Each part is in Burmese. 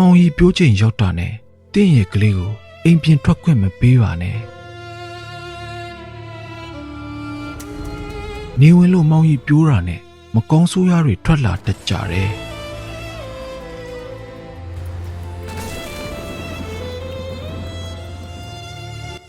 မှောင်ရီပြိုးချိန်ရောက်တာနဲ့တင့်ရဲ့ကလေးကိုအိမ်ပြင်ထွက်ခွင့်မပေးပါနဲ့နေဝင်လို့မှောင်ရီပြိုးတာနဲ့မကောင်းဆိုးရတွေထွက်လာတတ်ကြတယ်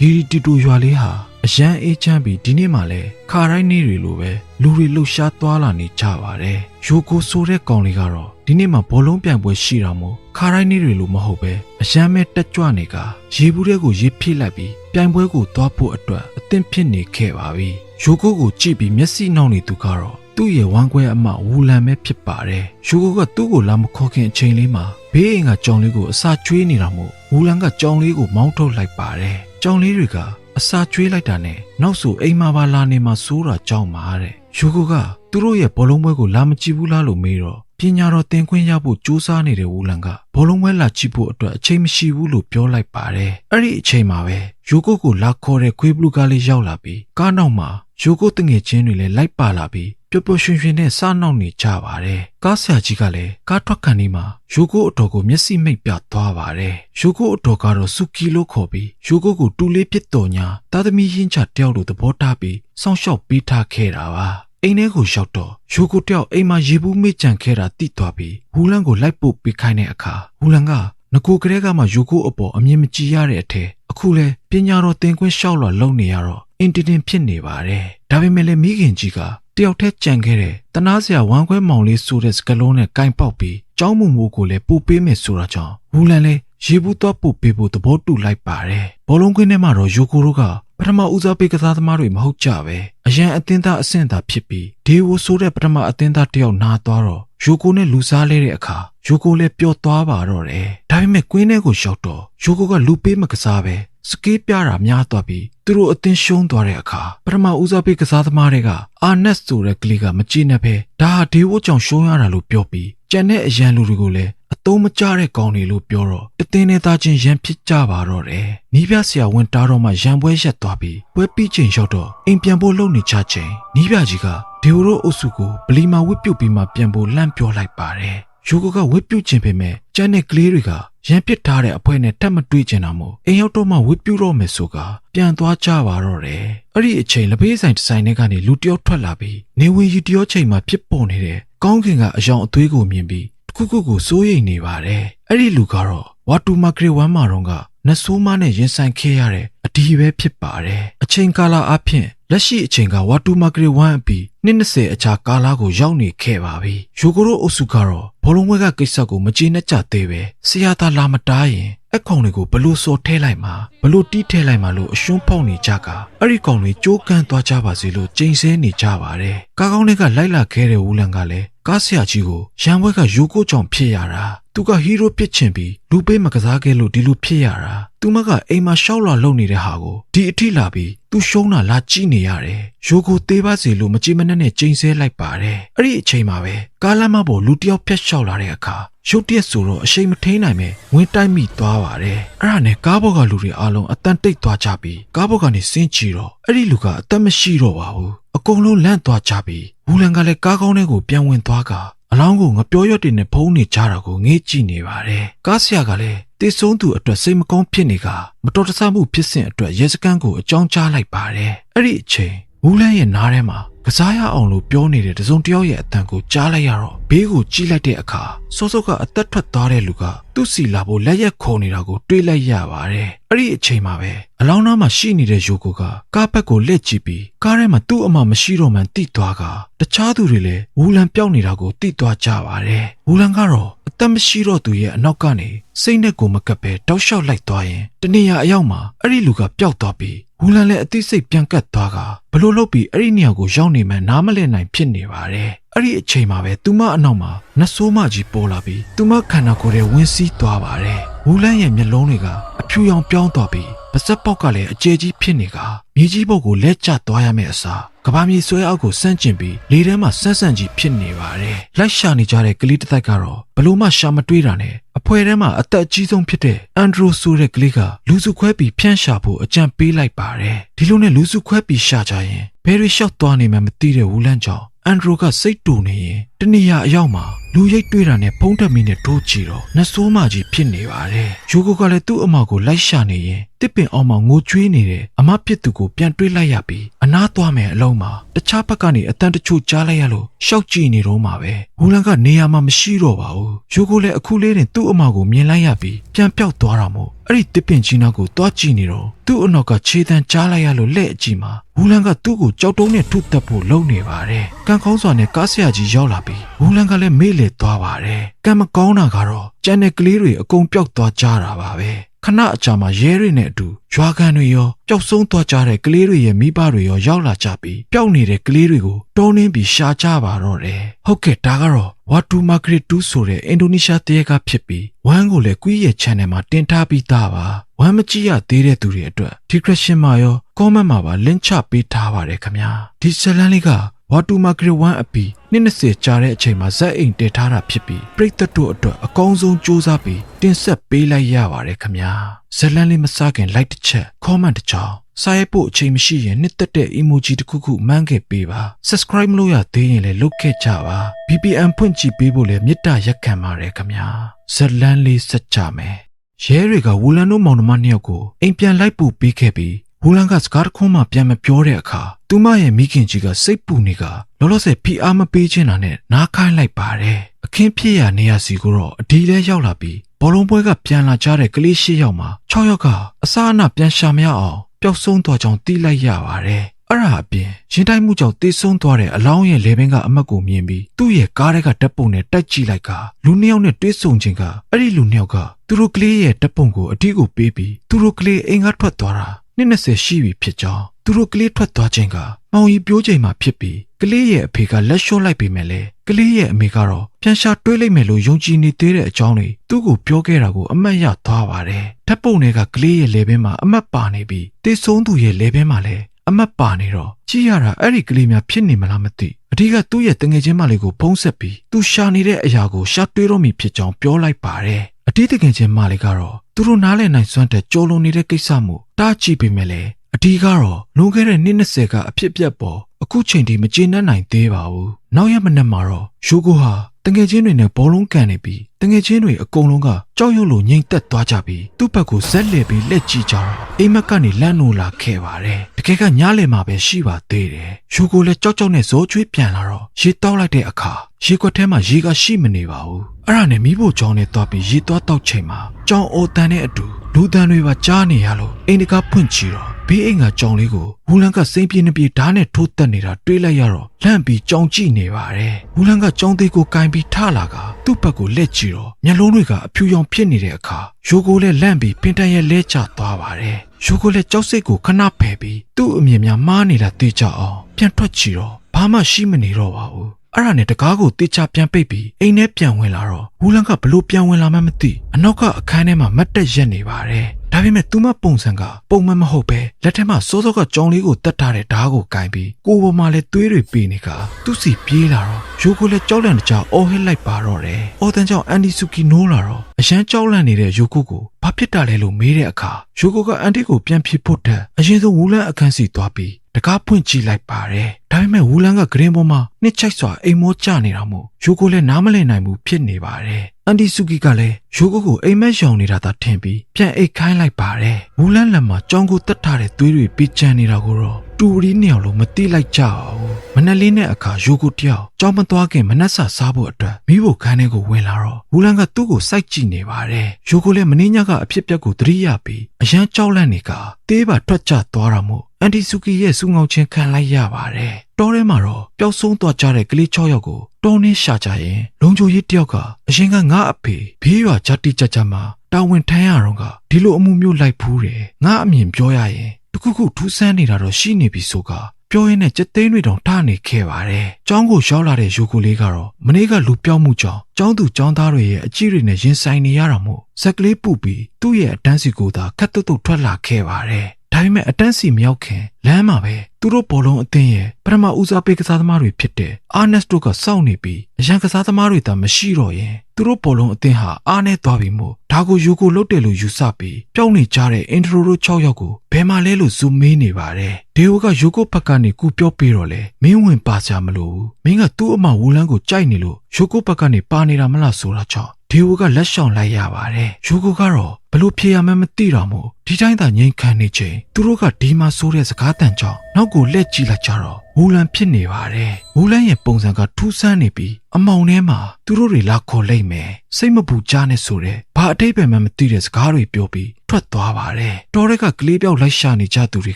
ရီရီတီတိုရွာလေးဟာအရန်အေးချမ်းပြီးဒီနေ့မှလည်းခါတိုင်းနေ့တွေလိုပဲလူတွေလှုပ်ရှားသွားလာနေကြပါတယ်။ရိုကိုဆိုတဲ့ကောင်လေးကတော့ ဒီနေ့မှဘောလုံးပြိုင်ပွဲရှိတာမို့ခါတိုင်းနေ့တွေလိုမဟုတ်ပဲအရန်မဲ့တက်ကြွနေကရေဘူးတဲ့ကိုရေဖိလိုက်ပြီးပြိုင်ပွဲကိုသွားဖို့အတွက်အသင့်ဖြစ်နေခဲ့ပါပြီ။ရိုကိုကိုကြည့်ပြီးမျက်စိနှောက်နေသူကတော့သူ့ရဲ့ဝမ်းကွဲအမဝူလံပဲဖြစ်ပါတယ်။ရိုကိုကသူ့ကိုလာမခေါ်ခင်အချိန်လေးမှာဘေးအိမ်ကကြောင်လေးကိုအစာကျွေးနေတာမို့ဝူလံကကြောင်လေးကိုမောင်းထုတ်လိုက်ပါတယ်။ကြောင်လေးတွေကအစာကျွေးလိုက်တာနဲ့နောက်ဆိုအိမ်မှာပါလာနေမှာစိုးတာကြောက်မှာတဲ့ယူကိုကသူတို့ရဲ့ဘောလုံးပွဲကိုလာမကြည့်ဘူးလားလို့မေးတော့ ပညာတော်သင်ခွင့်ရဖို့ကြိုးစားနေတဲ့ဝူလန်ကဘောလုံးပွဲလာကြည့်ဖို့အတွက်အချိန်မရှိဘူးလို့ပြောလိုက်ပါတယ်အဲ့ဒီအချိန်မှာပဲယူကိုကိုလာခေါ်တဲ့ခွေးဘလူးကားလေးရောက်လာပြီးကားနောက်မှာယူကိုတငယ်ချင်းတွေလည်းလိုက်ပါလာပြီးပျော်ပျော်ရွှင်ရွှင်နဲ့စားနှောက်နေကြပါတယ်။ကားဆရာကြီးကလည်းကားထွက်ခံနေမှာယူကိုအတော်ကိုမျက်စိမိတ်ပြသွားပါတယ်။ယူကိုအတော်ကတော့စူကီလို့ခေါ်ပြီးယူကိုကိုတူလေးပြစ်တော်ညာတာသမီရင်းချတယောက်လိုသဘောထားပြီးစောင့်ရှောက်ပေးထားခဲ့တာပါ။ အိမ်ထဲကိုရောက်တော့ယူကိုတယောက်အိမ်မှာရေဘူးမေ့ကြံခဲ့တာတိသွားပြီးဝူလန်ကိုလိုက်ပို့ပေးခိုင်းတဲ့အခါဝူလန်ကငကိုကလေးကမှယူကိုအပေါ်အမြင်မကြည်ရတဲ့အထက်အခုလဲပညာတော်သင်ခွင့်လျှောက်လာလုံနေရတော့အင်တင်တင်ဖြစ်နေပါတယ်။ဒါပေမဲ့လည်းမိခင်ကြီးကတယောက်တည်းကြံခဲ့တဲ့တနာစရာဝမ်းခွဲမောင်လေးဆိုတဲ့စကလုံးနဲ့ကင်ပေါက်ပြီးကျောင်းမူမိုးကိုလည်းပို့ပေးမယ်ဆိုတာကြောင့်ဝူလန်လည်းရေဘူးတော့ပို့ပေးဖို့သဘောတူလိုက်ပါတယ်။ဘောလုံးကွင်းထဲမှာတော့ယိုကိုတို့က ပထမဦးစားပေးကစားသမားတွေမဟုတ်ကြပဲအရန်အသင်းသားအဆင့်သာဖြစ်ပြီးဒေဝဆိုတဲ့ပထမအသင်းသားတယောက်နာသွားတော့ယိုကိုနဲ့လူစားလဲတဲ့အခါယိုကိုလည်းပျော်သွားပါတော့တယ်။ဒါပေမဲ့ကွင်းထဲကိုရောက်တော့ယိုကိုကလူပေးမကစားပဲစကေးပြတာများသွားပြီးသူတို့အသင်းရှုံးသွားတဲ့အခါပထမဦးစားပေးကစားသမားတွေကအာနက်ဆိုတဲ့ကလေးကမကြည့်နဲ့ပဲဒါဟာဒေဝကြောင့်ရှုံးရတာလို့ပြောပြီးကြံတဲ့အရန်လူတွေကိုလည်းအ သုံးမကျတဲ့ကောင်တွေလို့ပြောတော့တသင်းနဲ့သားချင်းရန်ဖြစ်ကြပါတော့တယ်။နီးပြဆရာဝန်တားတော့မှရန်ပွဲရက်သွားပြီးပွဲပြီးချိန်ရောက်တော့အိမ်ပြန်ဖို့လုပ်နေချချိန်နီးပြကြီးကဒေဝတို့အုပ်စုကိုဗလီမာဝစ်ပြုတ်ပြီးမှပြန်ဖို့လှမ်းပြောလိုက်ပါတယ်။ယူကိုကဝစ်ပြုတ်ခြင်းပေမဲ့ကျန်တဲ့ကလေးတွေကရန်ပစ်ထားတဲ့အဖွဲနဲ့တက်မတွေ့ကျင်တာမို့အိမ်ရောက်တော့မှဝစ်ပြူတော့မယ်ဆိုကပြန်သွားကြပါတော့တယ်အဲ့ဒီအချိန်လက်ဖေးဆိုင်တစ်ဆိုင်ထဲကနေလူတယောက်ထွက်လာပြီးနေဝင်ရီတယောချိန်မှာဖြစ်ပေါ်နေတဲ့ကောင်းကင်ကအယောင်အသွေးကိုမြင်ပြီးတ ခုခုကိုစိုးရိမ်နေပါတယ်အဲ့ဒီလူကတော့ဝါတူမာဂရီဝမ်မာတော့ကနဆိုးမနဲ့ရင်ဆိုင်ခဲ့ရတဲ့အဒီပဲဖြစ်ပါတယ်အချိန်ကာလအဖြစ်လက်ရှိအချိန်ကဝါတူမာဂရီဝမ်အပြီးနှစ်20အခြားကာလကိုရောက်နေခဲ့ပါပြီယိုကိုရိုအုပ်စုကတော့ဘောလုံးဝဲကကိစ္စကိုမကျေနပ်ကြသေးပဲဆရာသားလာမတားရင်အခေါင်တွေကိုဘလို့စော်ထဲလိုက်မှာဘလို့တီးထဲလိုက်မှာလို့အရှုံးဖောက်နေကြကအဲ့ဒီကောင်တွေကြိုးကန်းသွားကြပါစေလို့ကြိမ်ဆဲနေကြပါတယ်ကားကောင်းတွေကလိုက်လာခဲ့တဲ့ဝူလန်ကလည်း ကားဆရာကြီးကိုရန်ဘွဲကယိုကိုကြောင့်ဖြစ်ရတာသူကဟီးရိုးပစ်ချင်ပြီးလူပေးမကစားခဲ့လို့ဒီလိုဖြစ်ရတာသူမကအိမ်မှာရှောက်လာလုံနေတဲ့ဟာကိုဒီအထိလာပြီးသူရှုံးတာလာကြည့်နေရတယ်ယိုကိုသေးပါစေလို့မကြည်မနှက်နဲ့ကျိန်ဆဲလိုက်ပါတယ်အဲ့ဒီအချိန်မှာပဲကားလမ်းမပေါ်လူတယောက်ဖြတ်လျှောက်လာတဲ့အခါရုတ်တရက်ဆိုတော့အရှိန်မထိန်နိုင်ပဲဝင်တိုက်မိသွားပါတယ်အဲ့ဒါနဲ့ကားဘောက်ကလူတွေအားလုံးအတန်တိတ်သွားကြပြီးကားဘောက်ကနေဆင်းချီတော့အဲ့ဒီလူကအသက်မရှိတော့ပါဘူး အကုန်လုံးလန့်သွားကြပြီးဝူလန်ကလည်းကားကောင်းထဲကိုပြန်ဝင်သွားကအလောင်းကိုငပြောရွက်တွေနဲ့ဖုံးနေကြတာကိုငေးကြည့်နေပါတယ်ကားဆရာကလည်းတေဆုံးသူအတွက်စိတ်မကောင်းဖြစ်နေကမတော်တဆမှုဖြစ်စဉ်အတွက်ရဲစခန်းကိုအကြောင်းကြားလိုက်ပါတယ်အဲ့ဒီအချိန်ဝူလန်ရဲ့နားထဲမှာ ကစားရအောင်လို့ပြောနေတဲ့တစုံတစ်ယောက်ရဲ့အတန်ကိုကြားလိုက်ရတော့ဘေးကိုကြည့်လိုက်တဲ့အခါစောစောကအသက်ထွက်သွားတဲ့လူကသူ့စီလာဖို့လက်ရက်ခုံနေတာကိုတွေးလိုက်ရပါတယ်အဲ့ဒီအချိန်မှာပဲအလောင်းသားမှာရှိနေတဲ့ယိုကိုကကားဘက်ကိုလက်ကြည့်ပြီးကားထဲမှာသူ့အမမရှိတော့မှန်တိသွားကတခြားသူတွေလည်းဝူလန်ပြောက်နေတာကိုတိသွားကြပါတယ်ဝူလန်ကတော့အသက်မရှိတော့သူရဲ့အနောက်ကနေစိတ်နဲ့ကိုမကပ်ပဲတောက်လျှောက်လိုက်သွားရင်တနေရာအရောက်မှာအဲ့ဒီလူကပျောက်သွားပြီး ဝူလန်လည်းအသိစိတ်ပြန်ကတ်သွားကဘလို့လုပ်ပြီးအဲ့ဒီနေရာကိုရောက်နေမှနားမလည်နိုင်ဖြစ်နေပါတယ်အဲ့ဒီအချိန်မှာပဲသူမအနောက်မှာနတ်ဆိုးမကြီးပေါ်လာပြီးသူမခန္ဓာကိုယ်ထဲဝင်စီးသွားပါတယ်ဝူလန်ရဲ့မျက်လုံးတွေကအဖြူရောင်ပြောင်းသွားပြီးပါစက်ပေါက်ကလည်းအကျယ်ကြီးဖြစ်နေကမြေကြီးပုတ်ကိုလက်ကျသွားရမယ့်အစားကဘာမြေဆွဲအောက်ကိုဆန့်ကျင်ပြီးလေထဲမှာဆန်းဆန်းကြီးဖြစ်နေပါတယ်လိုက်ရှာနေကြတဲ့ကလေးတစ်သက်ကတော့ဘလို့မှရှာမတွေးတာနဲ့ အဖွဲထဲမှာအသက်အကြီးဆုံးဖြစ်တဲ့အန်ဒရိုဆိုတဲ့ကလေးကလူစုခွဲပြီးဖြန့်ရှာဖို့အကြံပေးလိုက်ပါတယ်ဒီလိုနဲ့လူစုခွဲပြီးရှာကြရင်ဘယ်ရီရှော့သွားနေမှမသိတဲ့ဝူလန်ကြောင့် အန်ဒရိုကစိတ်တူနေရင်တနေရာအရောက်မှာလူရိတ်တွေ့တာနဲ့ဖုံးတက်မိနဲ့ထိုးချီတော့နှဆိုးမကြီးဖြစ်နေပါတယ်။ယူကိုကလည်းသူ့အမကိုလိုက်ရှာနေရင်တစ်ပင်အောင်မှာငိုကြွေးနေတယ်အမပြစ်သူကိုပြန်တွေးလိုက်ရပြီးအနားသွားမယ်အလုံးမှာတခြားဘက်ကနေအတန်တချို့ကြားလိုက်ရလို့ရှောက်ကြည့်နေတော့မှာပဲ။ဝူလန်ကနေရာမှာမရှိတော့ပါဘူး။ယူကိုလည်းအခုလေးတင်သူ့အမကိုမြင်လိုက်ရပြီးပြန်ပြောက်သွားတာမို့အဲ့ဒီတစ်ပင်ကြီးနောက်ကိုသွားကြည့်နေတော့သူ့အနောက်ကခြေတံကြားလိုက်ရလို့လက်အကြည့်မှာ ဝူလန်ကသူ့ကိုကြောက်တုံးနဲ့ထုတက်ဖို့လုပ်နေပါတယ်။ကံကောင်းစွာနဲ့ကားဆရာကြီးရောက်လာပြီးဝူလန်ကလည်းမေ့လေသွားပါတယ်။ကံမကောင်းတာကတော့ကြံတဲ့ကလေးတွေအကုန်ပျောက်သွားကြတာပါပဲ။ခဏအကြာမှာရဲတွေနဲ့အတူရွာကန်တွေရောပျောက်ဆုံးသွားကြတဲ့ကလေးတွေရဲ့မိဘတွေရောရောက်လာကြပြီးပျောက်နေတဲ့ကလေးတွေကိုတောင်းနှင်းပြီးရှာကြပါတော့တယ်။ဟုတ်ကဲ့ဒါကတော့ဝါတူမာဂရစ်တူဆိုတဲ့အင်ဒိုနီးရှားတရက်ကဖြစ်ပြီးဝမ်ကိုလည်းကွီးရဲ့ channel မှာတင်ထားပြီးသားပါ။ဝမ်မကြည့်ရသေးတဲ့သူတွေအတွက် discretion မှာရော comment မှာပါ link ချပေးထားပါတယ်ခင်ဗျာ။ဒီဇလန်လေးကဝါတူမာဂရစ်1အပီ20ကြာတဲ့အချိန်မှာဇက်အိမ်တည်ထားတာဖြစ်ပြီးပရိသတ်တို့အတွက်အကောင်းဆုံးစူးစမ်းပြီးတင်ဆက်ပေးလိုက်ရပါတယ်ခင်ဗျာဇလန်လေးမစခင် like တစ်ချက် comment တစ်ချောင်းစာရေးဖို့အချိန်မရှိရင်နှစ်သက်တဲ့ emoji တစ်ခုခုမှန်းခဲ့ပေးပါ subscribe မလုပ်ရသေးရင်လည်းလုပ်ခဲ့ကြပါ VPN ဖွင့်ကြည့်ပေးဖို့လည်းမေတ္တာရက်ခံပါတယ်ခင်ဗျာဇလန်လေးစက်ကြမယ်ရဲတွေကဝူလန်တို့မောင်နှမနှစ်ယောက်ကိုအိမ်ပြန်လိုက်ပို့ပေးခဲ့ပြီး ဝူလန်ကစကားတစ်ခွန်းမှပြန်မပြောတဲ့အခါသူမရဲ့မိခင်ကြီးကစိတ်ပူနေကလောလောဆယ်ဖိအားမပေးချင်တာနဲ့နားခိုင်းလိုက်ပါတယ်အခင်းဖြစ်ရနေရစီကိုတော့အဒီလဲရောက်လာပြီးဘောလုံးပွဲကပြန်လာကြတဲ့ကလေးရှစ်ယောက်မှာ6ယောက်ကအစားအနပြန်ရှာမရအောင်ပျောက်ဆုံးသွားကြောင်းသိလိုက်ရပါတယ်အဲ့ဒါအပြင်ရင်တိုက်မှုကြောင့်တေးဆုံးသွားတဲ့အလောင်းရဲ့လေပင်ကအမတ်ကိုမြင်ပြီးသူ့ရဲ့ကားထဲကတပ်ပုံနဲ့တိုက်ကြည့်လိုက်ကလူနှစ်ယောက်နဲ့တွေ့ဆုံခြင်းကအဲ့ဒီလူနှစ်ယောက်ကသူတို့ကလေးရဲ့တပ်ပုံကိုအထီးကိုပေးပြီးသူတို့ကလေးအိမ်ကထွက်သွားတာ နှစ်20ရှိပြီဖြစ်ကြောင်းသူတို့ကလေးထွက်သွားခြင်းကမောင်ကြီးပြိုးချိန်မှာဖြစ်ပြီးကလေးရဲ့အဖေကလက်လျှော့လိုက်ပေမဲ့လေကလေးရဲ့အမေကတော့ပြန်ရှာတွေးလိုက်မယ်လို့ယုံကြည်နေသေးတဲ့အကြောင်းတွေသူ့ကိုပြောခဲ့တာကိုအမတ်ရသွားပါတယ်ဓာတ်ပုံတွေကကလေးရဲ့လေဘင်းမှာအမတ်ပါနေပြီးတေဆုံးသူရဲ့လေဘင်းမှာလည်းအမတ်ပါနေတော့ကြည့်ရတာအဲ့ဒီကလေးများဖြစ်နေမလားမသိအဓိကသူ့ရဲ့တငယ်ချင်းမလေးကိုဖုံးဆက်ပြီးသူရှာနေတဲ့အရာကိုရှာတွေးတော့မိဖြစ်ကြောင်းပြောလိုက်ပါတယ်အတီးတငယ်ချင်းမလေးကတော့ သူတို့နားလည်နိုင်စွမ်းတဲ့ကြော်လွန်နေတဲ့ကိစ္စမှုတားကြည့်ပေမဲ့လည်းအဒီကတော့လွန်ခဲ့တဲ့နှစ်20ကအဖြစ်ပြက်ပေါ်အခုချိန်ထိမကျေနပ်နိုင်သေးပါဘူး။နောက်ရက်မနက်မှာတော့ယူကိုဟာတငယ်ချင်းတွေနဲ့ဘောလုံးကန်နေပြီးတငယ်ချင်းတွေအကုန်လုံးကကြောက်ရွံ့လို့ငိမ့်သက်သွားကြပြီးသူ့ဘက်ကိုဇက်လှည့်ပြီးလက်ကြည့်ကြတော့အိမ်မက်ကနေလန့်နိုးလာခဲ့ပါတယ်။တကယ်ကညလည်မှာပဲရှိပါသေးတယ်။ယူကိုလည်းကြောက်ကြောက်နဲ့ဇိုးချွေးပြန်လာတော့ရေတောက်လိုက်တဲ့အခါရေခွက်ထဲမှာရေကရှိမနေပါဘူး။ အဲ့ဒါနဲ့မိဖို့ကြောင်းနဲ့တွားပြီးရေသွားတောက်ချိန်မှာကြောင်အိုတန်တဲ့အတူလူတန်တွေပါကြားနေရလို့အိမ်တကားဖွင့်ကြည့်တော့ဘေးအိမ်ကကြောင်လေးကိုဝူလန်ကစိမ့်ပြေးနှပြေးဓာတ်နဲ့ထိုးတက်နေတာတွေးလိုက်ရတော့လန့်ပြီးကြောင်ကြည့်နေပါတယ်ဝူလန်ကကြောင်သေးကိုကင်ပြီးထလာကသူ့ဘက်ကိုလက်ကြည့်တော့မျက်လုံးတွေကအဖြူရောင်ဖြစ်နေတဲ့အခါရိုကိုလည်းလန့်ပြီးပင်တန်ရဲ့လဲကျသွားပါတယ်ရိုကိုလည်းကြောက်စိတ်ကိုခဏဖယ်ပြီးသူ့အမြင်များမားနေတာသိကြအောင်ပြန်ထွက်ကြည့်တော့ဘာမှရှိမနေတော့ပါဘူး အဲ့ဒါနဲ့တကားကိုတေချာပြန်ပိတ်ပြီးအိမ်ထဲပြန်ဝင်လာတော့ဝူလန်ကဘလို့ပြန်ဝင်လာမှမသိအနောက်ကအခန်းထဲမှာမတ်တက်ရက်နေပါတယ်ဒါပေမဲ့သူမပုံစံကပုံမှန်မဟုတ်ပဲလက်ထက်မှာစိုးစောကကြောင်လေးကိုတတ်ထားတဲ့ဓားကိုကင်ပြီးကိုယ်ပေါ်မှာလည်းသွေးတွေပေးနေကသူ့စီပြေးလာတော့ရိုကိုလည်းကြောက်လန့်တကြားအော်ဟစ်လိုက်ပါတော့တယ်။အော်တန်ကြောင့်အန်ဒီဆူကီနိုးလာတော့အရန်ကြောက်လန့်နေတဲ့ရိုကိုကိုဘာဖြစ်တာလဲလို့မေးတဲ့အခါ ရိုကိုကအန်တီကိုပြန်ဖြစ်ဖို့တဲ့အရင်ဆုံးဝူလန်အခန်းစီသွားပြီးတကားဖွင့်ကြည့်လိုက်ပါတယ်။ဒါပေမဲ့ဝူလန်ကဂရင်ပေါ်မှာနှစ်ချိုက်စွာအိမ်မောကျနေတာမို့ယိုကိုလည်းနားမလည်နိုင်ဘူးဖြစ်နေပါတယ်။အန်တီဆူကီကလည်းယိုကိုကိုအိမ်မက်ရောင်နေတာသာထင်ပြီးပြန်အိတ်ခိုင်းလိုက်ပါတယ်။ဝူလန်လက်မှာကြောင်ကိုတက်ထားတဲ့သွေးတွေပြချမ်းနေတာကိုတော့ တူရီနှစ်ယောက်လုံးမသိလိုက်ကြအောင်။မနက်လေးနဲ့အခါယိုကိုတယောက်ကြောင်မသွားခင်မနက်စာစားဖို့အတွက်မိဖို့ခန်းထဲကိုဝင်လာတော့ဝူလန်ကသူ့ကိုစိုက်ကြည့်နေပါတယ်။ယိုကိုလည်းမင်းညကအဖြစ်ပြက်ကိုသတိရပြီးအရန်ကြောက်လန့်နေကတေးပါထွက်ကျသွားတာမို့အန်တီဆူကီရဲ့စူငောင်ချင်းခံလိုက်ရပါတယ်။တောထဲမှာတော့ပျောက်ဆုံးသွားကြတဲ့ကလေး6ယောက်ကိုတောင်းနှင်းရှာကြရင်လုံချိုကြီးတယောက်ကအရင်ကငါအဖေဘေးရွာဂျာတိကြကြမှာတာဝန်ထမ်းရတော့ကဒီလိုအမှုမျိုးလိုက်ဖူးတယ်။ငါအမြင်ပြောရရင် တခုခုထူးဆန်းနေတာတော့ရှိနေပြီဆိုကပြောရင်းနဲ့ကြက်သိန်းတွေတောင်ထနေခဲ့ပါတယ်။ကျောင်းကိုရောက်လာတဲ့ယူကိုလေးကတော့မနေ့ကလူပြောက်မှုကြောင့်ကျောင်းသူကျောင်းသားတွေရဲ့အကြည့်တွေနဲ့ရင်ဆိုင်နေရတာမို့ဇက်ကလေးပူပြီးသူ့ရဲ့အတန်းစီကိုသာခက်တုတ်တုတ်ထွက်လာခဲ့ပါတယ်။ ဒါပေမဲ့အတန်းစီမရောက်ခင်လမ်းမှာပဲသူတို့ဘောလုံးအသင်းရဲ့ပထမဦးစားပေးကစားသမားတွေဖြစ်တဲ့အာနက်စ်တို့ကစောင့်နေပြီးအရန်ကစားသမားတွေသာမရှိတော့ရင်သူတို့ဘောလုံးအသင်းဟာအားနဲ့သွားပြီမို့ဒါကိုယူကိုလုတ်တယ်လို့ယူဆပြီးပျောက်နေကြတဲ့အင်ထရိုတို့6ယောက်ကိုဘယ်မှာလဲလို့ဇူမေးနေပါတယ်ဒေဝကယူကိုဘက်ကနေကူပြောပေးတော့လေမင်းဝင်ပါစရာမလိုဘူးမင်းကသူ့အမဝူလန်းကိုကြိုက်နေလို့ယူကိုဘက်ကနေပါနေတာမလားဆိုတာကြောင့် ဒေဝကလက်ရှောင်လိုက်ရပါတယ်ယူကိုကတော့ဘလို့ဖြေရမှန်းမသိတော့မို့ဒီတိုင်းသာငြိမ်ခံနေချိန်သူတို့ကဒီမှာဆိုးတဲ့စကားတန်ကြောင့်နောက်ကိုလှည့်ကြည့်လိုက်ကြတော့ဝူလန်ဖြစ်နေပါတယ်ဝူလန်ရဲ့ပုံစံကထူးဆန်းနေပြီးအမောင်ထဲမှာသူတို့တွေလာခေါ်လိုက်မယ်စိတ်မပူကြားနဲ့ဆိုတဲ့ဘာအတိတ်ပဲမှမသိတဲ့စကားတွေပြောပြီးထွက်သွားပါတယ်တော်ရက်ကကလေးပြောက်လိုက်ရှာနေကြသူတွေ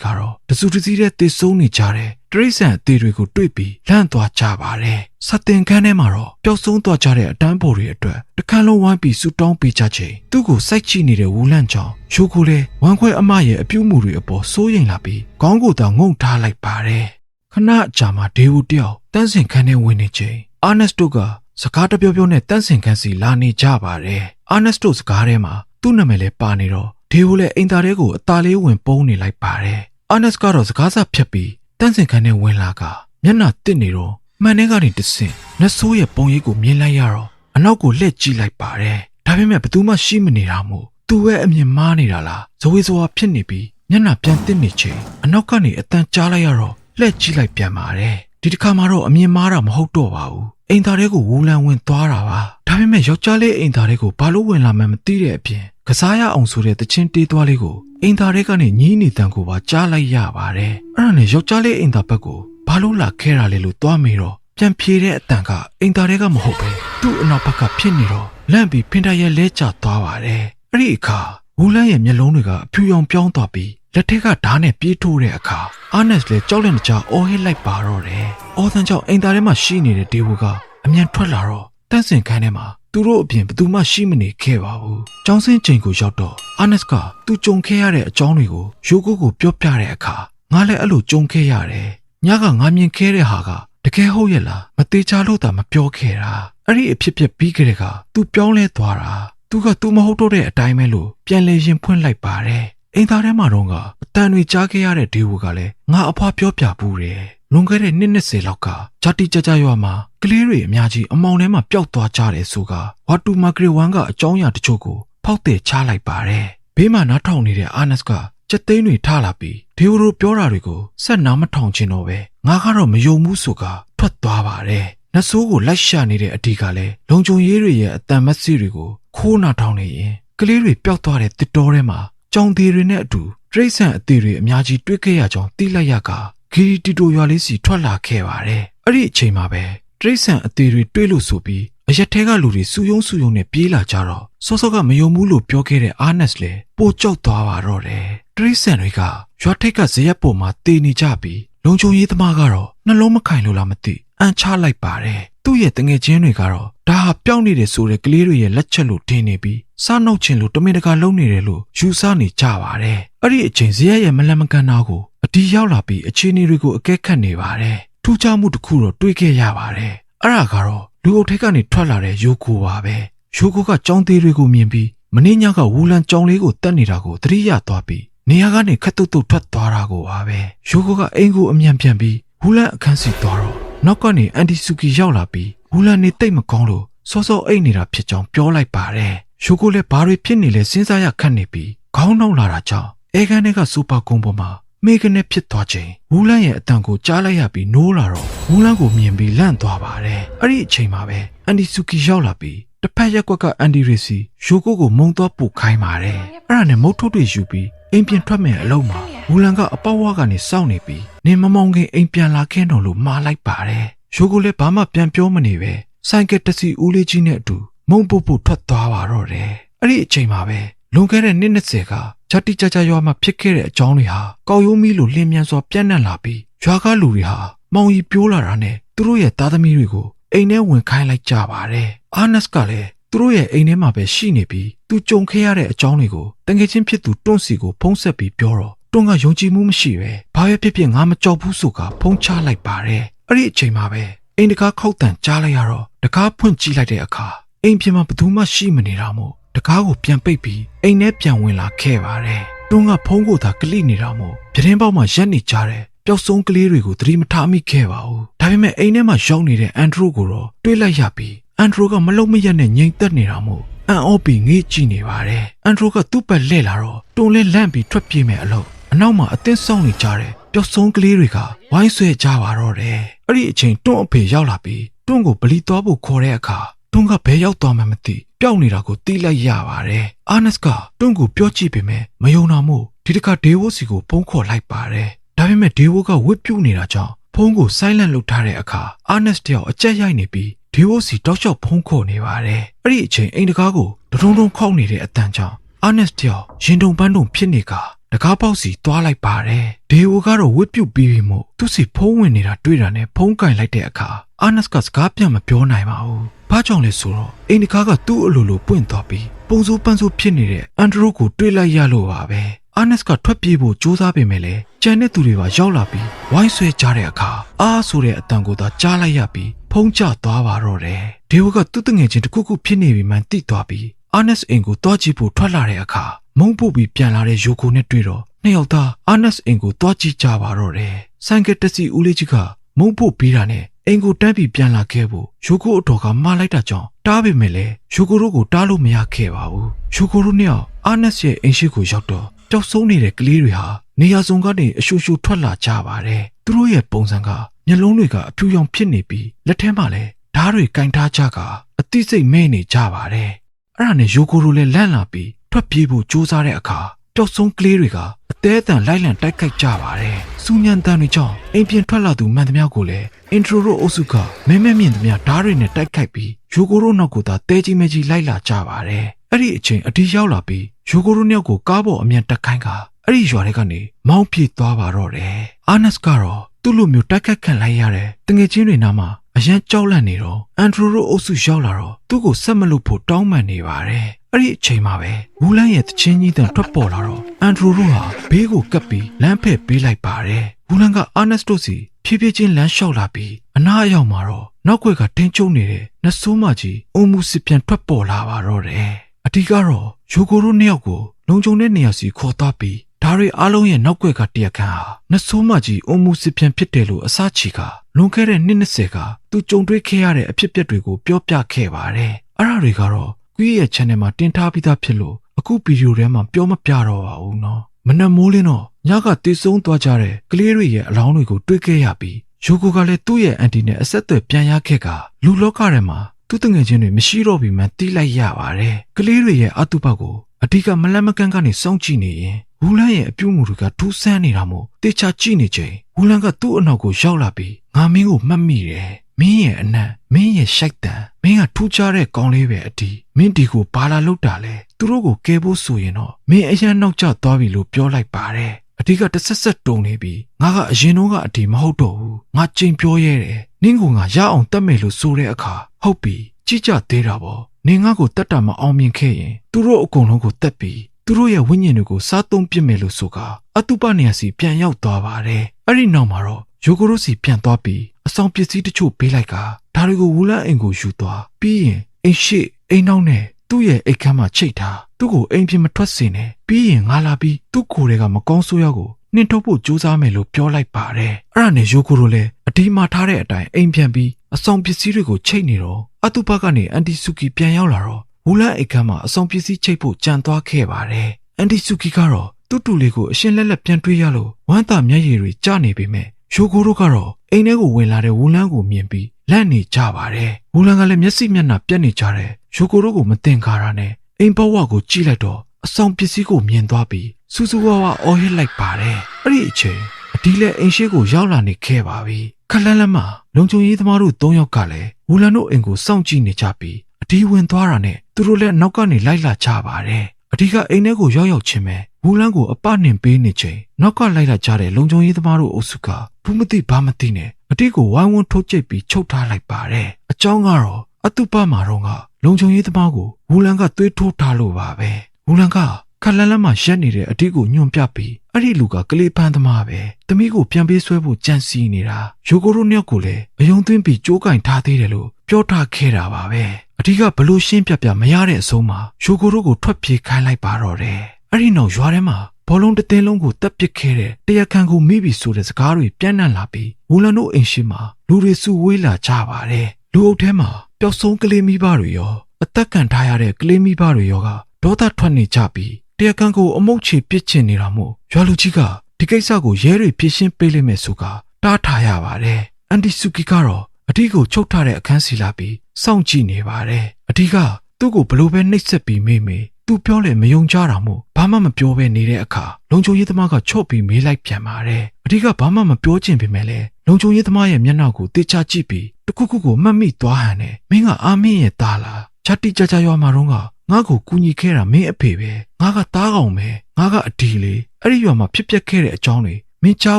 ကတော့တစုတစည်းတဲ့တေဆုံးနေကြတဲ့ တရိษံအသေးတွေကိုတွေ့ပြီးလန့်သွားကြပါတယ်စက်တင်ခန်းထဲမှာတော့ပျောက်ဆုံးသွားကြတဲ့အတန်းပေါ်တွေအတွက်တခန်းလုံးဝိုင်းပြီးဆူတောင်းပေးကြချိန်သူ့ကိုစိုက်ကြည့်နေတဲ့ဝူလန့်ကြောင့်ရိုးကိုလေဝမ်းခွဲအမရဲ့အပြုတ်မှုတွေအပေါ်စိုးရိမ်လာပြီးခေါင်းကိုသာငုံထားလိုက်ပါတယ်ခဏအကြာမှာဒေဝတယောက်တန်းစင်ခန်းထဲဝင်နေချိန်အာနက်စ်တို့ကစကားတပြောပြောနဲ့တန်းစင်ခန်းစီလာနေကြပါတယ်အာနက်စ်တို့စကားထဲမှာသူ့နာမည်လည်းပါနေတော့ဒေဝလည်းအိမ်သားတွေကိုအသားလေးဝင်ပုံးနေလိုက်ပါတယ်အာနက်စ်ကတော့စကားစားဖြတ်ပြီး တန်းစင်ခန်းထဲဝင်လာကမျက်နှာတစ်နေတော့မှန်ထဲကနေတဆင့်နတ်ဆိုးရဲ့ပုံရိပ်ကိုမြင်လိုက်ရတော့အနောက်ကိုလှည့်ကြည့်လိုက်ပါတယ်ဒါပေမဲ့ဘသူမှရှိမနေတာမို့သူ့ရဲ့အမြင်မားနေတာလားဇဝေဇဝါဖြစ်နေပြီးမျက်နှာပြန်တစ်နေချိန်အနောက်ကနေအတန်ကြားလိုက်ရတော့လှည့်ကြည့်လိုက်ပြန်ပါတယ်ဒီတစ်ခါမှတော့အမြင်မားတာမဟုတ်တော့ပါဘူးအိမ်သားတွေကိုဝူလန်ဝင်သွားတာပါဒါပေမဲ့ယောက်ျားလေးအိမ်သားတွေကိုဘာလို့ဝင်လာမှန်းမသိတဲ့အပြင် ကစားရအောင်ဆိုတဲ့တချင်းတေးသွားလေးကိုအိမ်သားတွေကနေညင်းနေတန်ကိုပါကြားလိုက်ရပါတယ်အဲ့ဒါနဲ့ယောက်ျားလေးအိမ်သားဘက်ကိုဘာလို့လာခဲတာလဲလို့သွားမေးတော့ပြန်ဖြေတဲ့အတန်ကအိမ်သားတွေကမဟုတ်ပဲသူ့အနောက်ဘက်ကဖြစ်နေတော့လန့်ပြီးဖင်တရဲလဲကျသွားပါတယ်အဲ့ဒီအခါဝူလန်ရဲ့မျက်လုံးတွေကအဖြူရောင်ပြောင်းသွားပြီးလက်ထက်ကဓာတ်နဲ့ပြေးထိုးတဲ့အခါအာနက်လည်းကြောက်လန့်ကြအော်ဟစ်လိုက်ပါတော့တယ်။အော်သန်ကြောင့်အိမ်သားထဲမှာရှိနေတဲ့ဒေဝကအမြန်ထွက်လာတော့တန့်စင်ခန်းထဲမှာ သူတို့အပြင်ဘယ်သူမှရှိမနေခဲ့ပါဘူး။ကျောင်းစင်းချိန်ကိုရောက်တော့အာနက်ကသူကြုံခဲ့ရတဲ့အကြောင်းတွေကိုရိုးကိုကိုပြောပြတဲ့အခါငါလည်းအဲ့လိုကြုံခဲ့ရတယ်။ညကငါမြင်ခဲ့တဲ့ဟာကတကယ်ဟုတ်ရဲ့လားမသေးချလို့သာမပြောခဲ့တာ။အဲ့ဒီအဖြစ်ဖြစ်ပြီးကြတဲ့ကသူပြောင်းလဲသွားတာ။သူကသူမဟုတ်တော့တဲ့အတိုင်းပဲလို့ပြန်လေရင်ဖွင့်လိုက်ပါတယ်။အိမ်သားထဲမှာတော့ကအတန်တွေကြားခဲ့ရတဲ့ဒေဝကလည်းငါအဖွားပြောပြဘူးတယ်။ လွန်ခဲ့တဲ့နှစ်20လောက်ကဂျာတိကြကြရွာမှာကလေးတွေအများကြီးအမောင်ထဲမှာပျောက်သွားကြတယ်ဆိုကဝါတူမာဂရီဝမ်ကအကြောင်းအရာတချို့ကိုဖောက်တဲ့ချလိုက်ပါတယ်။ဘေးမှာနားထောင်နေတဲ့အာနက်စ်ကစက်သိန်းတွေထားလာပြီးဒေဝတို့ပြောတာတွေကိုဆက်နားမထောင်ချင်တော့ပဲငါကတော့မယုံဘူးဆိုကထွက်သွားပါတယ်။နတ်ဆိုးကိုလိုက်ရှာနေတဲ့အဒီကလည်းလုံခြုံရေးတွေရဲ့အတန်မက်စီတွေကိုခိုးနာထောင်နေရင်ကလေးတွေပျောက်သွားတဲ့တစ်တော်ထဲမှာကြောင်သေးတွေနဲ့အတူတရိတ်ဆန်အသေးတွေအများကြီးတွေ့ခဲ့ရကြောင်းသိလိုက်ရက ဂီရီတီတိုရွာလေးစီထွက်လာခဲ့ပါတယ်။အဲ့ဒီအချိန်မှာပဲတရိတ်ဆန်အသေးတွေတွေ့လို့ဆိုပြီးအရက်ထဲကလူတွေစူယုံစူယုံနဲ့ပြေးလာကြတော့စောစောကမယုံဘူးလို့ပြောခဲ့တဲ့အာနက်စ်လည်းပိုကြောက်သွားပါတော့တယ်။တရိတ်ဆန်တွေကရွာထိပ်ကဇရက်ပေါ်မှာတေနေကြပြီးလုံခြုံရေးသမားကတော့နှလုံးမခိုင်လို့လားမသိအန်ချလိုက်ပါတယ်။သူ့ရဲ့တငယ်ချင်းတွေကတော့ဒါဟာပျောက်နေတဲ့ဆိုတဲ့ကလေးတွေရဲ့လက်ချက်လို့ထင်နေပြီးစားနှုတ်ခြင်းလို့တမင်တကာလုပ်နေတယ်လို့ယူဆနေကြပါတယ်။အဲ့ဒီအချိန်ဇရက်ရဲ့မလန်မကန်နာကို အတီးရောက်လာပြီးအခြေအနေတွေကိုအကဲခတ်နေပါတယ်။ထူးခြားမှုတစ်ခုတော့တွေ့ခဲ့ရပါတယ်။အဲ့ဒါကတော့လူအုပ်ထက်ကနေထွက်လာတဲ့ယိုကိုပါပဲ။ယိုကိုကကြောင်းသေးတွေကိုမြင်ပြီးမင်းညကဝူလန်ကြောင်လေးကိုတတ်နေတာကိုသတိရသွားပြီးနေရာကနေခက်တုတ်တုတ်ထွက်သွားတာကိုပါပဲ။ယိုကိုကအိမ်ကိုအမြန်ပြန်ပြီးဝူလန်အခန်းစီသွားတော့နောက်ကနေအန်တီဆူကီရောက်လာပြီးဝူလန်နေတိတ်မကောင်းလို့စောစောအိတ်နေတာဖြစ်ကြောင်းပြောလိုက်ပါတယ်။ယိုကိုလည်းဘာတွေဖြစ်နေလဲစဉ်းစားရခက်နေပြီးခေါင်းနှောက်လာတာကြောင့်အဲကန်တွေကစူပါကုန်းပေါ်မှာ မေကနေဖြစ်သွားချိန်ဝူလန်ရဲ့အတန်ကိုကြားလိုက်ရပြီးနိုးလာတော့ဝူလန်ကိုမြင်ပြီးလန့်သွားပါတယ်။အဲ့ဒီအချိန်မှာပဲအန်တီဆူကီရောက်လာပြီးတစ်ဖက်ရက်ကွက်ကအန်ဒီရီစီရိုကိုကိုမုံသွားပူခိုင်းပါတယ်။အဲ့ဒါနဲ့မုတ်ထုတ်တွေယူပြီးအိမ်ပြန်ထွက်မယ်အလုံးမှာဝူလန်ကအပေါက်ဝါကနေစောင့်နေပြီးနေမမောင်ခင်အိမ်ပြန်လာခဲ့တော့လို့မှားလိုက်ပါတယ်။ရိုကိုလည်းဘာမှပြန်ပြောမနေပဲဆိုင်ကယ်တစ်စီဦးလေးကြီးနဲ့အတူမုံပုတ်ပုတ်ထွက်သွားပါတော့တယ်။အဲ့ဒီအချိန်မှာပဲလွန်ခဲ့တဲ့နှစ်20က ဂျာတိကြကြရွာမှာဖြစ်ခဲ့တဲ့အကြောင်းတွေဟာကောက်ရိုးမီလိုလင်းမြန်စွာပြန့်နှံ့လာပြီးရွာကလူတွေဟာမောင်ရီပြိုးလာတာနဲ့သူတို့ရဲ့သားသမီးတွေကိုအိမ်ထဲဝင်ခိုင်းလိုက်ကြပါတယ်။အာနက်စ်ကလည်းသူတို့ရဲ့အိမ်ထဲမှာပဲရှိနေပြီးသူကြုံခဲ့ရတဲ့အကြောင်းတွေကိုတငယ်ချင်းဖြစ်သူတွန့်စီကိုဖုံးဆက်ပြီးပြောတော့တွန့်ကယုံကြည်မှုမရှိပဲဘာပဲဖြစ်ဖြစ်ငါမကြောက်ဘူးဆိုကဖုံးချလိုက်ပါတယ်။အဲ့ဒီအချိန်မှာပဲအိမ်တကားခောက်တန်ကြားလိုက်ရတော့တကားဖွင့်ကြည့်လိုက်တဲ့အခါအိမ်ပြင်မှာဘယ်သူမှရှိမနေတာမို့ တကားကိုပြန်ပိတ်ပြီးအိမ်ထဲပြန်ဝင်လာခဲ့ပါတယ်။တွန်းကဖုံးကိုသာကလိနေတာမို့ပြတင်းပေါက်မှာရက်နေကြတဲ့ပျောက်ဆုံးကလေးတွေကိုသတိမထားမိခဲ့ပါဘူးဒါပေမဲ့အိမ်ထဲမှာရောက်နေတဲ့အန်ဒရိုကိုတော့တွေးလိုက်ရပြီးအန်ဒရိုကမလုံးမရက်နဲ့ငြိမ်သက်နေတာမို့အန်အောပီငေးကြည့်နေပါတယ်အန်ဒရိုကသူ့ပတ်လှည့်လာတော့တွန်းလဲလန့်ပြီးထွက်ပြေးမယ်အလို့အနောက်မှာအသင်းဆောင်နေကြတဲ့ပျောက်ဆုံးကလေးတွေကဝိုင်းဆွဲကြပါတော့တယ်အဲ့ဒီအချိန်တွန်းအဖေရောက်လာပြီးတွန်းကိုဗလီသွားဖို့ခေါ်တဲ့အခါ တွန်းကဘဲရောက်သွားမှမသိပျောက်နေတာကိုတီးလိုက်ရပါတယ်အာနက်စ်ကတွန်းကိုပြောကြည့်ပေမဲ့မယုံနာမို့ဒီတစ်ခါဒေဝိုစီကိုဖုန်းခေါ်လိုက်ပါတယ်ဒါပေမဲ့ဒေဝိုကဝစ်ပြုတ်နေတာကြောင့်ဖုန်းကို silent လုပ်ထားတဲ့အခါအာနက်စ်တယောက်အကြက်ရိုက်နေပြီးဒေဝိုစီတောက်လျှောက်ဖုန်းခေါ်နေပါတယ်အဲ့ဒီအချိန်အိမ်တကားကိုတထုံထုံခောက်နေတဲ့အတန်ကြောင့်အာနက်စ်တယောက်ရင်တုန်ပန်းတုန်ဖြစ်နေက တကားပေါက်စီသွားလိုက်ပါတယ်ဒေဝိုကတော့ဝစ်ပြုတ်ပြီးပြီမို့သူစီဖုန်းဝင်နေတာတွေ့တာနဲ့ဖုန်းကင်လိုက်တဲ့အခါအာနက်စ်ကစကားပြန်မပြောနိုင်ပါဘူးဘာကြောင့်လဲဆိုတော့အိမ်တကားကသူ့အလိုလိုပွင့်သွားပြီးပုံစိုးပန်းစိုးဖြစ်နေတဲ့အန်ဒရိုကိုတွေ့လိုက်ရလို့ပါပဲအာနက်စ်ကထွက်ပြေးဖို့ကြိုးစားပေမဲ့လည်းကြံတဲ့သူတွေပါရောက်လာပြီးဝိုင်းဆွဲကြတဲ့အခါအားဆိုတဲ့အတန်ကိုသာကြားလိုက်ရပြီးဖုံးကျသွားပါတော့တယ်ဒေဝကသူ့တငယ်ချင်းတစ်ခုခုဖြစ်နေပြီမှန်သိသွားပြီးအာနက်စ်အိမ်ကိုတွားကြည့်ဖို့ထွက်လာတဲ့အခါ မုံပုတ်ပြီးပြန်လာတဲ့ယိုကိုနဲ့တွေ့တော့နှစ်ယောက်သားအာနက်စ်အိမ်ကိုတွားကြည့်ကြပါတော့တယ်ဆိုင်ကယ်တက်စီဦးလေးကြီးကမုံပုတ်ပြီးတာနဲ့အိမ်ကိုတန်းပြီးပြန်လာခဲ့ဖို့ယိုကိုအတော်ကမှားလိုက်တာကြောင့်တားပေမဲ့လည်းယိုကိုတို့ကိုတားလို့မရခဲ့ပါဘူးယိုကိုတို့နှစ်ယောက်အာနက်စ်ရဲ့အိမ်ရှိကိုရောက်တော့ပျောက်ဆုံးနေတဲ့ကလေးတွေဟာနေရာစုံကနေအရှူရှူထွက်လာကြပါတယ်သူတို့ရဲ့ပုံစံကမျက်လုံးတွေကအဖြူရောင်ဖြစ်နေပြီးလက်ထဲမှာလည်းဓားတွေကင်ထားကြကအသိစိတ်မဲ့နေကြပါတယ်အဲ့ဒါနဲ့ယိုကိုတို့လည်းလန့်လာပြီး ထွက်ပြေးဖို့ကြိုးစားတဲ့အခါပျောက်ဆုံးကလေးတွေကအသေးအတန်လိုက်လံတိုက်ခိုက်ကြပါတယ်။စူညံတန်တွေကြောင့်အိမ်ပြင်ထွက်လာသူမှန်သမျှကိုလည်းအင်ထရိုရိုအုပ်စုကမဲမဲမြင့်သမျှဓားတွေနဲ့တိုက်ခိုက်ပြီးယိုကိုရိုနောက်ကိုသာတဲကြီးမဲကြီးလိုက်လာကြပါတယ်။အဲ့ဒီအချိန်အတီးရောက်လာပြီးယိုကိုရိုနှစ်ယောက်ကိုကားပေါ်အမြန်တက်ခိုင်းကအဲ့ဒီရွာတွေကနေမောင်းပြေးသွားပါတော့တယ်။အာနက်စ်ကတော့သူ့လိုမျိုးတိုက်ခတ်ခံလိုက်ရတဲ့တငယ်ချင်းတွေနားမှာ အရန်ကြောက်လန့်နေတော့အန်ဒရိုရိုအုပ်စုရောက်လာတော့သူ့ကိုဆက်မလုပ်ဖို့တောင်းပန်နေပါတယ်။အဲ့ဒီအချိန်မှာပဲဝူလန်ရဲ့တချင်းကြီးတန်ထွက်ပေါ်လာတော့အန်ဒရိုရိုဟာဘေးကိုကပ်ပြီးလမ်းဖက်ပေးလိုက်ပါတယ်။ဝူလန်ကအာနက်စ်တို့စီဖြည်းဖြည်းချင်းလမ်းလျှောက်လာပြီးအနားအရောက်မှာတော့နောက်ွက်ကတင်းကျုံနေတဲ့နတ်ဆိုးမကြီးအုံမှုစစ်ပြန်ထွက်ပေါ်လာပါတော့တယ်။အတီကတော့ယိုကိုရိုနှစ်ယောက်ကိုလုံခြုံတဲ့နေရာစီခေါ်သွားပြီး ဒါတွေအားလုံးရဲ့နောက်ွက်ကတရခန့်ဟာနတ်ဆိုးမကြီးအုံမှုစစ်ပြန်ဖြစ်တယ်လို့အစချီကလွန်ခဲ့တဲ့နှစ်20ကသူကြုံတွေ့ခဲ့ရတဲ့အဖြစ်အပျက်တွေကိုပြောပြခဲ့ပါတယ်။အဲ့ဒါတွေကတော့ကွီးရဲ့ channel မှာတင်ထားပြီးသားဖြစ်လို့အခုဗီဒီယိုထဲမှာပြောမပြတော့ပါဘူးနော်။မနက်မိုးလင်းတော့ညကတည်ဆုံးသွားကြတဲ့ကလေးတွေရဲ့အလောင်းတွေကိုတွေ့ခဲ့ရပြီးယိုကိုကလည်းသူ့ရဲ့အန်တီနဲ့အဆက်အသွယ်ပြန်ရခဲ့ကလူလောကထဲမှာသူ့တငယ်ချင်းတွေမရှိတော့ပြီမှတီးလိုက်ရပါတယ်။ကလေးတွေရဲ့အတုပကိုအဓိကမလန့်မကန့်ကနေစောင့်ကြည့်နေရင် ဝူလန်ရဲ့အပြုတ်မှုတွေကထူးဆန်းနေတာမို့တေချာကြည့်နေချိန်ဝူလန်ကသူ့အနောက်ကိုရောက်လာပြီးငါမင်းကိုမှတ်မိတယ်မင်းရဲ့အနံ့မင်းရဲ့ရှိုက်တန်မင်းကထူးခြားတဲ့ကောင်းလေးပဲအတီးမင်းဒီကိုဘာလာလောက်တာလဲသူတို့ကိုကဲဖို့ဆိုရင်တော့မင်းအရန်နောက်ကျသွားပြီလို့ပြောလိုက်ပါတယ်အတီးကတဆက်ဆက်တုံနေပြီးငါကအရင်တော့ကအတီးမဟုတ်တော့ဘူးငါကြိမ်ပြောရဲတယ်နင်းကငါရအောင်တတ်မယ်လို့ဆိုတဲ့အခါဟုတ်ပြီကြည့်ကြသေးတာပေါ့နင်ငါ့ကိုတတ်တာမအောင်မြင်ခဲ့ရင်သူတို့အကုန်လုံးကိုတတ်ပြီး သူတို့ရဲ့ဝိညာဉ်တွေကိုစားသုံးပစ်မယ်လို့ဆိုကအတုပနေရာစီပြန်ရောက်သွားပါတယ်အဲ့ဒီနောက်မှာတော့ယိုကိုရိုစီပြန်သွားပြီးအဆောင်ပစ္စည်းတချို့ပေးလိုက်ကဒါတွေကိုဝူလန်အိမ်ကိုယူသွားပြီးရင်အိမ်ရှိအိမ်နောက်နဲ့သူ့ရဲ့အိတ်ခမ်းမှာချိတ်ထားသူ့ကိုအိမ်ပြင်မထွက်စေနဲ့ပြီးရင်ငါလာပြီးသူ့ကိုယ်တွေကမကောင်းဆိုးရောက်ကိုနှင်ထုတ်ဖို့ကြိုးစားမယ်လို့ပြောလိုက်ပါတယ်အဲ့ဒါနဲ့ယိုကိုရိုလည်းအဒီမှာထားတဲ့အတိုင်းအိမ်ပြန်ပြီးအဆောင်ပစ္စည်းတွေကိုချိတ်နေတော့အတုပကနေအန်တီဆူကီပြန်ရောက်လာတော့ ဝူလန်အိတ်ခမ်းမှာအဆောင်ပစ္စည်းချိတ်ဖို့ကြံသွားခဲ့ပါတယ်အန်တီဆူကီကတော့တူတူလေးကိုအရှင်လက်လက်ပြန်တွေးရလို့ဝမ်းသာမျက်ရည်တွေကျနေပေမဲ့ယိုကိုတို့ကတော့အိမ်ထဲကိုဝင်လာတဲ့ဝူလန်းကိုမြင်ပြီးလန့်နေကြပါတယ်။ဝူလန်းကလည်းမျက်စိမျက်နှာပြက်နေကြတဲ့ယိုကိုတို့ကိုမတင်ကားတာနဲ့အိမ်ဘဝကိုကြည့်လိုက်တော့အဆောင်ပစ္စည်းကိုမြင်သွားပြီးစူးစူးဝါးဝါအော်ဟစ်လိုက်ပါတယ်။အဲ့ဒီအချိန်အဒီလည်းအိမ်ရှိကိုရောက်လာနေခဲ့ပါပြီ။ခလန်းလန်းမှာလုံချုံရေးသမားတို့၃ယောက်ကလည်းဝူလန်းတို့အိမ်ကိုစောင့်ကြည့်နေကြပြီးအ ဒီဝင်သွားတာနဲ့သူတို့လည်းနောက်ကနေလိုက်လာကြပါတယ်။အဒီကအိမ်ထဲကိုရောက်ရောက်ချင်းပဲဝူလန်းကိုအပနှင်ပေးနေချိန်နောက်ကလိုက်လာကြတဲ့လုံချုံရေးသမားတို့အုပ်စုကဘူးမသိဘာမသိနဲ့အတိတ်ကိုဝိုင်းဝန်းထုတ်ကျိတ်ပြီးချုပ်ထားလိုက်ပါတယ်အကြောင်းကတော့အတုပမာတော့ကလုံချုံရေးသမားကိုဝူလန်ကသွေးထိုးထားလို့ပါပဲဝူလန်ကခက်လန်းလန်းမှရက်နေတဲ့အတိတ်ကိုညွန်ပြပြီးအဲ့ဒီလူကကလေးပန်းသမားပဲတမိကိုပြန်ပေးဆွဲဖို့ကြံစီနေတာယိုကိုရိုနှစ်ယောက်ကိုလည်းအယုံသွင်းပြီးကြိုးကင်ထားသေးတယ်လို့ပြောထားခဲ့တာပါပဲ အတိကဘလို့ရှင်းပြပြမရတဲ့အဆုံးမှာယိုကိုရိုကိုထွက်ပြေးခိုင်းလိုက်ပါတော့တယ်အဲ့ဒီနောက်ရွာထဲမှာဘဘောလုံးတစ်သင်းလုံးကိုတပ်ပစ်ခဲ့တဲ့တရားခံကိုမိပြီဆိုတဲ့စကားတွေပြန့်နှံ့လာပြီးဝူလန်တို့အိမ်ရှိမှာလူတွေစုဝေးလာကြပါတယ်လူအုပ်ထဲမှာပျောက်ဆုံးကလေးမိဘတွေရောအသက်ခံထားရတဲ့ကလေးမိဘတွေရောကဒေါသထွက်နေကြပြီးတရားခံကိုအမုတ်ချေပစ်ချင်နေတာမို့ရွာလူကြီးကဒီကိစ္စကိုရဲတွေဖြေရှင်းပေးလိမ့်မယ်ဆိုကတားထားရပါတယ်အန်တီဆူကီကတော့အတီကိုချုပ်ထားတဲ့အခန်းစီလာပြီး စောင့်ကြည့်နေပါတယ်အတီကသူ့ကိုဘလို့ပဲနှိပ်စက်ပြီးမေးမေးသူပြောလေမယုံကြတာမို့ဘာမှမပြောဘဲနေတဲ့အခါလုံချိုရေးသမားကချော့ပြီးမေးလိုက်ပြန်ပါတယ်အတီကဘာမှမပြောချင်ပေမဲ့လည်းလုံချိုရေးသမားရဲ့မျက်နှာကိုတေချာကြည့်ပြီးတခုခုကိုမှတ်မိသွားဟန်နဲ့မင်းကအာမင်းရဲ့သားလားချတိကြကြရွာမှာတော့ကငါ့ကိုကူညီခဲ့တာမင်းအဖေပဲငါကသားကောင်ပဲငါကအဒီလေအဲ့ဒီရွာမှာဖြစ်ပျက်ခဲ့တဲ့အကြောင်းတွေမင်းကြား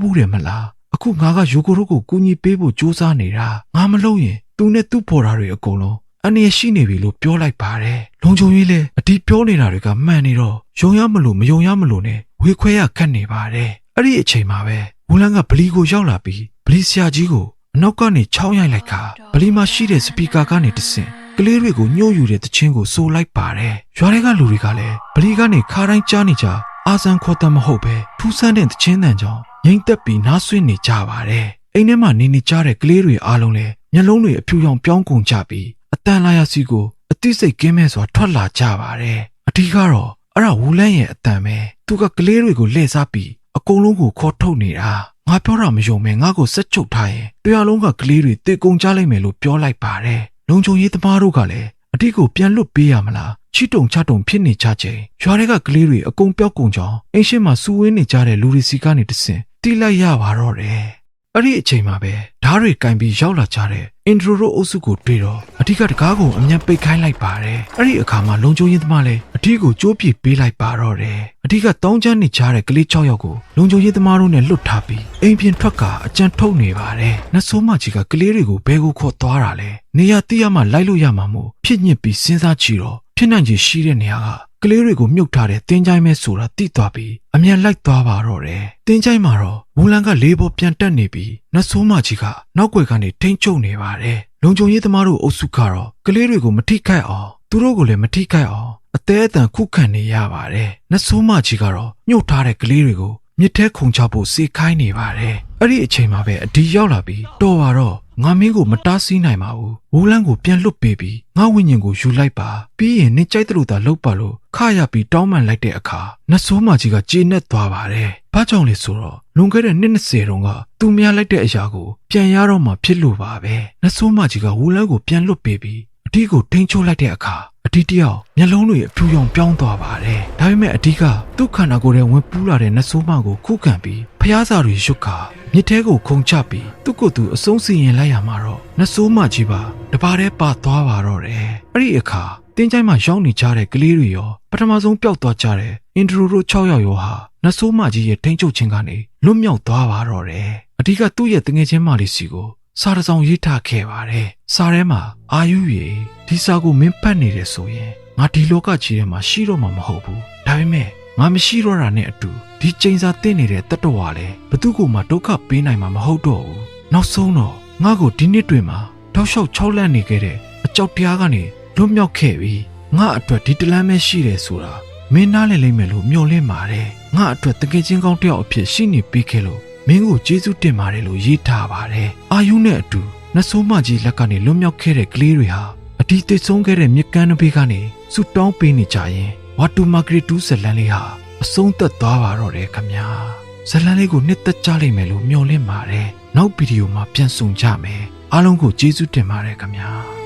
ဘူးတယ်မလားအခုငါကယူကိုတို့ကိုကူညီပေးဖို့ကြိုးစားနေတာငါမလုပ်ရင် သူနဲ့သူ့ဖော်တာတွေအကုန်လုံးအနေရရှိနေပြီလို့ပြောလိုက်ပါတယ်လုံချုံကြီးလည်းအဒီပြောနေတာတွေကမှန်နေတော့ယုံရမလို့မယုံရမလို့နဲ့ဝေခွဲရခတ်နေပါတယ်အဲ့ဒီအချိန်မှာပဲဝူလန်ကဗလီကိုရောက်လာပြီးဗလီဆရာကြီးကိုအနောက်ကနေချောင်းရိုက်လိုက်ခါဗလီမှာရှိတဲ့စပီကာကနေတဆင့်ကလေးတွေကိုညှို့ယူတဲ့တခြင်းကိုစိုးလိုက်ပါတယ်ရွာတွေကလူတွေကလည်းဗလီကနေခါတိုင်းကြားနေကြအာဇန်ခေါ်တမဟုတ်ပဲထူးဆန်းတဲ့တခြင်းတန်ကြောင့်ငိမ့်သက်ပြီးနားဆွင့်နေကြပါတယ်အိမ်ထဲမှာနေနေကြတဲ့ကလေးတွေအားလုံးလည်း မျက်လုံးတွေအဖြူရောင်ပြောင်းကုန်ကြပြီးအတန်လာရစီကိုအသိစိတ်ကင်းမဲ့စွာထွက်လာကြပါတယ်အထီးကတော့အဲ့ဒါဝူလန်းရဲ့အတန်ပဲသူကကလေးတွေကိုလှည့်စားပြီးအကုန်လုံးကိုခေါ်ထုတ်နေတာငါပြောတာမယုံမဲငါ့ကိုစက်ချုပ်ထားရင်တရားလုံးကကလေးတွေတေကုန်ကြလိမ့်မယ်လို့ပြောလိုက်ပါတယ်လုံချုံရေးသမားတို့ကလည်းအထီးကိုပြန်လွတ်ပေးရမလားချီတုံချတုံဖြစ်နေကြချိန်ရွာတွေကကလေးတွေအကုန်ပြောက်ကုန်ကြောင်းအင်းရှင်းမှာစူဝေးနေကြတဲ့လူတွေစီကနေတဆင့်တိလိုက်ရပါတော့တယ် အဲ့ဒီအချိန်မှာပဲဓားတွေကင်ပြီးရောက်လာကြတဲ့အင်ဒရိုရိုအုပ်စုကိုတွေ့တော့အထီးကတကားကိုအမြန်ပိတ်ခိုင်းလိုက်ပါတယ်အဲ့ဒီအခါမှာလုံချုံရင်သမားလည်းအထီးကိုကြိုးပြပေးလိုက်ပါတော့တယ်အထီးကတောင်းချမ်းနေကြတဲ့ကလေး6ယောက်ကိုလုံချုံရင်သမားတို့နဲ့လွတ်ထားပြီးအိမ်ပြင်ထွက်ကအကြံထုတ်နေပါတယ်နတ်ဆိုးမကြီးကကလေးတွေကိုဘဲကိုခေါ်သွားတာလဲနေရတိရမှလိုက်လို့ရမှာမို့ဖြစ်ညစ်ပြီးစဉ်းစားကြည့်တော့ဖြစ်နိုင်ချေရှိတဲ့နေရာက ကလေးတွေကိုမြုပ်ထားတဲ့တင်းချိုင်းမဲဆိုတာတိသွားပြီးအမြန်လိုက်သွားပါတော့တယ်။တင်းချိုင်းမှာတော့ဝူလန်ကလေးပေါ်ပြန်တက်နေပြီးနတ်ဆိုးမကြီးကနောက်ွယ်ကနေထိန်းချုပ်နေပါတယ်။လုံခြုံရေးသမားတို့အုပ်စုကတော့ကလေးတွေကိုမထိခိုက်အောင်သူတို့ကိုလည်းမထိခိုက်အောင်အသေးအတန်ခုခံနေရပါတယ်။နတ်ဆိုးမကြီးကတော့ညှို့ထားတဲ့ကလေးတွေကိုမြစ်ထဲခုန်ချဖို့စေခိုင်းနေပါတယ်။အဲ့ဒီအချိန်မှာပဲအဒီရောက်လာပြီးတော်ပါတော့ ငါမင်းကိုမတားဆီးနိုင်ပါဘူးဝူလန်းကိုပြန်လွတ်ပေးပြီးငါဝိညာဉ်ကိုယူလိုက်ပါပြီးရင်နေကြိုက်တဲ့လို့သာလုပ်ပါလို့ခရပြီးတောင်းပန်လိုက်တဲ့အခါနတ်ဆိုးမကြီးကကြေနပ်သွားပါတယ်ဘာကြောင့်လဲဆိုတော့လွန်ခဲ့တဲ့နှစ်20တုန်းကသူမရလိုက်တဲ့အရာကိုပြန်ရတော့မှဖြစ်လို့ပါပဲနတ်ဆိုးမကြီးကဝူလန်းကိုပြန်လွတ်ပေးပြီးအတီးကိုထိန်းချုပ်လိုက်တဲ့အခါအတီးတယောက်မျက်လုံးတွေအဖြူရောင်ပြောင်းသွားပါတယ်ဒါပေမဲ့အတီးကသူ့ခန္ဓာကိုယ်ထဲဝင်ပူးလာတဲ့နတ်ဆိုးမကိုခုခံပြီးဖျားစာတွေရွတ်ခါ မြစ်ထဲကိုခုန်ချပြီးသူ့ကိုယ်သူအဆုံးစီရင်လိုက်ရမှာတော့နတ်ဆိုးမကြီးပါတပါးတည်းပါသွားပါတော့တယ်အဲ့ဒီအခါတင်းချိုင်းမှာရောက်နေကြတဲ့ကလေးတွေရောပထမဆုံးပျောက်သွားကြတဲ့အင်ဒရိုတို့6ယောက်ရောဟာနတ်ဆိုးမကြီးရဲ့ထိန်းချုပ်ခြင်းကနေလွတ်မြောက်သွားပါတော့တယ်အဓိကသူ့ရဲ့တငယ်ချင်းမလေးစီကိုစာတစ်စောင်ရေးထားခဲ့ပါတယ်စာထဲမှာအာယုရေဒီစာကိုမင်းဖတ်နေတယ်ဆိုရင်ငါဒီလောကကြီးထဲမှာရှိတော့မှာမဟုတ်ဘူးဒါပေမဲ့ ငါမရှိတော့တာနဲ့အတူဒီချိန်စာတင်နေတဲ့တတ္တဝါလဲဘသူ့ကိုမှဒုက္ခပေးနိုင်မှာမဟုတ်တော့ဘူးနောက်ဆုံးတော့ငါ့ကိုဒီနှစ်တွင်မှာတောက်လျှောက်ချောက်လန့်နေခဲ့တဲ့အကြောက်တရားကနေလွတ်မြောက်ခဲ့ပြီးငါအတွက်ဒီတလန်းပဲရှိတယ်ဆိုတာမင်းနားလည်လိမ့်မယ်လို့မျှော်လင့်ပါတယ်ငါအတွက်တကယ်ချင်းကောင်းတစ်ယောက်အဖြစ်ရှိနေပေးခဲ့လို့မင်းကိုကျေးဇူးတင်ပါတယ်လို့ရေးထားပါတယ်အာယုနဲ့အတူနတ်ဆိုးမကြီးလက်ကနေလွတ်မြောက်ခဲ့တဲ့ကလေးတွေဟာအဒီသိဆုံးခဲ့တဲ့မြကန်းတစ်ပေကနေဆူတောင်းပေးနေကြရင် ဝါတူမာဂရီတူးဇလန်လေးဟာအဆုံးသက်သွားပါတော့တယ်ခမညာဇလန်လေးကိုနှစ်သက်ကြလိမ့်မယ်လို့မျှော်လင့်ပါတယ်နောက်ဗီဒီယိုမှာပြန်ဆောင်ကြမယ်အားလုံးကိုကျေးဇူးတင်ပါတယ်ခမညာ